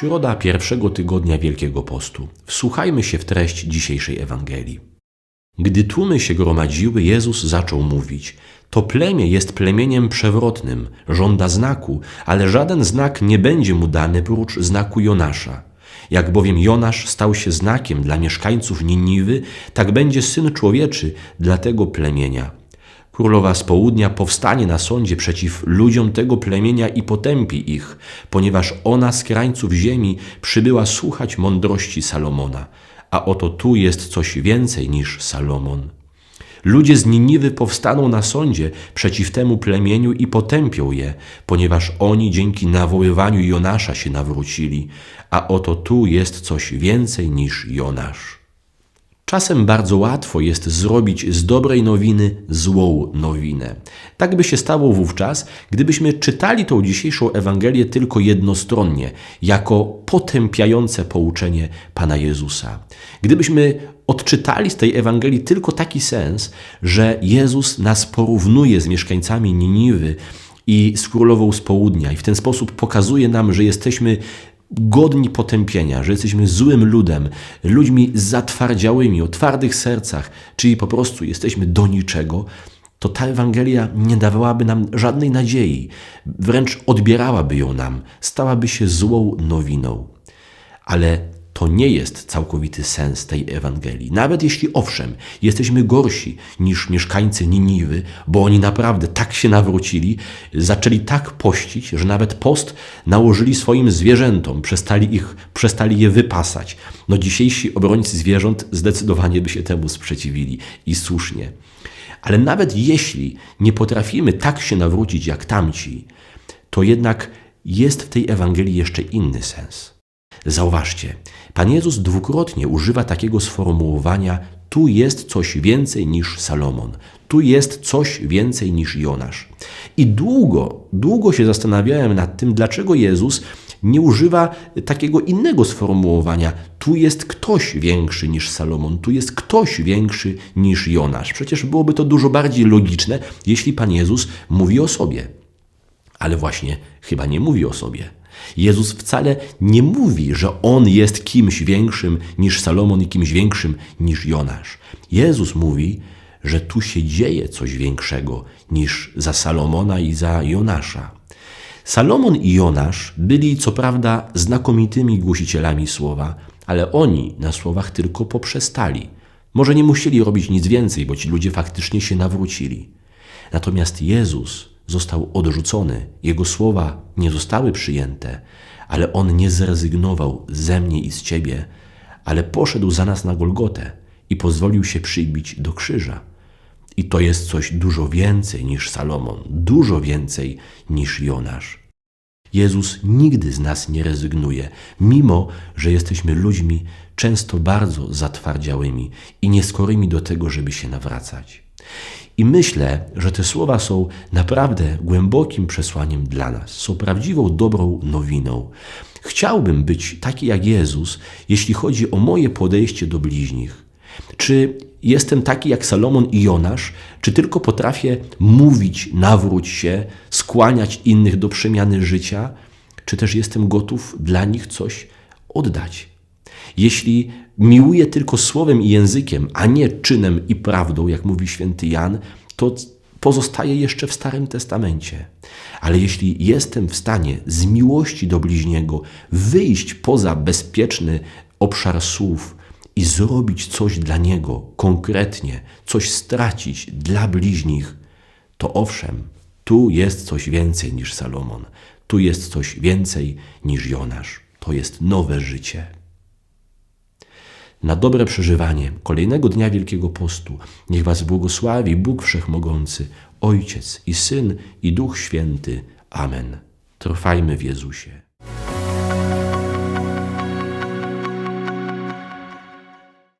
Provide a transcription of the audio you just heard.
Środa pierwszego tygodnia Wielkiego Postu. Wsłuchajmy się w treść dzisiejszej Ewangelii. Gdy tłumy się gromadziły, Jezus zaczął mówić: To plemię jest plemieniem przewrotnym, żąda znaku, ale żaden znak nie będzie mu dany prócz znaku Jonasza. Jak bowiem Jonasz stał się znakiem dla mieszkańców Niniwy, tak będzie syn człowieczy dla tego plemienia. Królowa z południa powstanie na sądzie przeciw ludziom tego plemienia i potępi ich, ponieważ ona z krańców ziemi przybyła słuchać mądrości Salomona. A oto tu jest coś więcej niż Salomon. Ludzie z Niniwy powstaną na sądzie przeciw temu plemieniu i potępią je, ponieważ oni dzięki nawoływaniu Jonasza się nawrócili, a oto tu jest coś więcej niż Jonasz. Czasem bardzo łatwo jest zrobić z dobrej nowiny złą nowinę. Tak by się stało wówczas, gdybyśmy czytali tą dzisiejszą Ewangelię tylko jednostronnie, jako potępiające pouczenie Pana Jezusa. Gdybyśmy odczytali z tej Ewangelii tylko taki sens, że Jezus nas porównuje z mieszkańcami Niniwy i z królową z południa i w ten sposób pokazuje nam, że jesteśmy godni potępienia, że jesteśmy złym ludem, ludźmi zatwardziałymi, o twardych sercach, czyli po prostu jesteśmy do niczego, to ta Ewangelia nie dawałaby nam żadnej nadziei, wręcz odbierałaby ją nam, stałaby się złą nowiną. Ale to nie jest całkowity sens tej Ewangelii. Nawet jeśli owszem, jesteśmy gorsi niż mieszkańcy Niniwy, bo oni naprawdę tak się nawrócili, zaczęli tak pościć, że nawet post nałożyli swoim zwierzętom, przestali, ich, przestali je wypasać. No dzisiejsi obrońcy zwierząt zdecydowanie by się temu sprzeciwili i słusznie. Ale nawet jeśli nie potrafimy tak się nawrócić jak tamci, to jednak jest w tej Ewangelii jeszcze inny sens. Zauważcie, Pan Jezus dwukrotnie używa takiego sformułowania: Tu jest coś więcej niż Salomon, tu jest coś więcej niż Jonasz. I długo, długo się zastanawiałem nad tym, dlaczego Jezus nie używa takiego innego sformułowania: Tu jest ktoś większy niż Salomon, tu jest ktoś większy niż Jonasz. Przecież byłoby to dużo bardziej logiczne, jeśli Pan Jezus mówi o sobie. Ale właśnie chyba nie mówi o sobie. Jezus wcale nie mówi, że On jest kimś większym niż Salomon i kimś większym niż Jonasz. Jezus mówi, że tu się dzieje coś większego niż za Salomona i za Jonasza. Salomon i Jonasz byli co prawda znakomitymi głosicielami słowa, ale oni na słowach tylko poprzestali. Może nie musieli robić nic więcej, bo ci ludzie faktycznie się nawrócili. Natomiast Jezus został odrzucony, jego słowa nie zostały przyjęte, ale on nie zrezygnował ze mnie i z ciebie, ale poszedł za nas na Golgotę i pozwolił się przybić do krzyża. I to jest coś dużo więcej niż Salomon, dużo więcej niż Jonasz. Jezus nigdy z nas nie rezygnuje, mimo że jesteśmy ludźmi często bardzo zatwardziałymi i nieskorymi do tego, żeby się nawracać. I myślę, że te słowa są naprawdę głębokim przesłaniem dla nas, są prawdziwą dobrą nowiną. Chciałbym być taki jak Jezus, jeśli chodzi o moje podejście do bliźnich. Czy jestem taki jak Salomon i Jonasz, czy tylko potrafię mówić, nawróć się, skłaniać innych do przemiany życia, czy też jestem gotów dla nich coś oddać? Jeśli miłuję tylko słowem i językiem, a nie czynem i prawdą, jak mówi święty Jan, to pozostaje jeszcze w Starym Testamencie. Ale jeśli jestem w stanie z miłości do bliźniego wyjść poza bezpieczny obszar słów i zrobić coś dla niego konkretnie, coś stracić dla bliźnich, to owszem, tu jest coś więcej niż Salomon, tu jest coś więcej niż Jonasz. To jest nowe życie na dobre przeżywanie kolejnego dnia Wielkiego Postu. Niech Was błogosławi Bóg Wszechmogący, Ojciec i Syn i Duch Święty. Amen. Trwajmy w Jezusie.